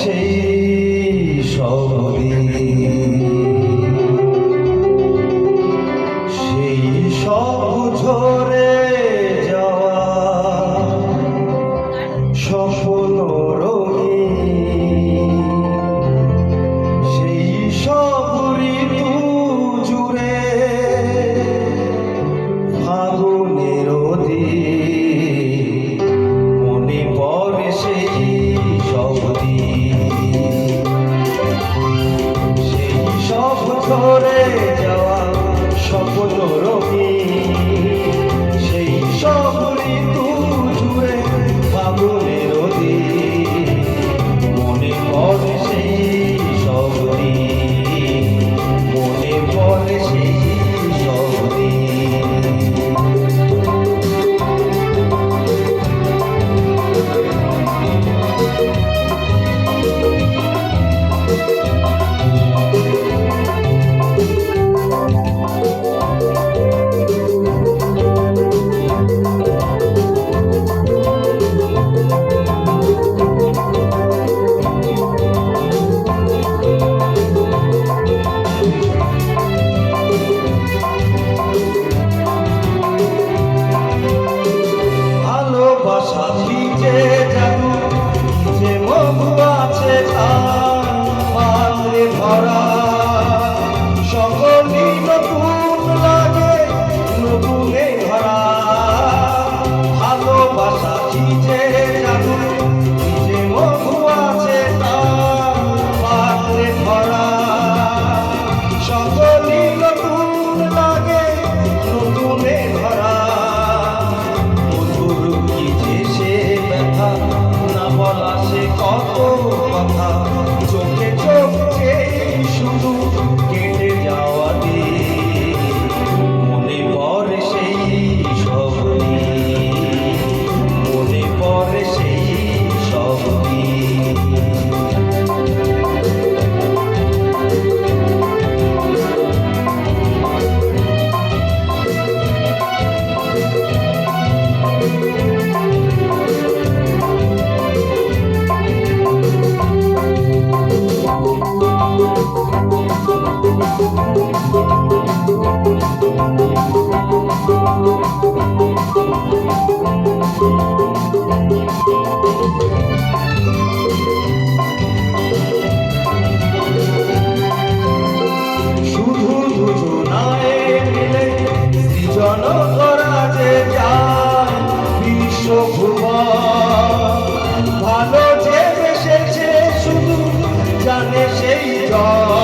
সেই যাওয়া স্বপ্ন রঙিন সেই সব সেই জল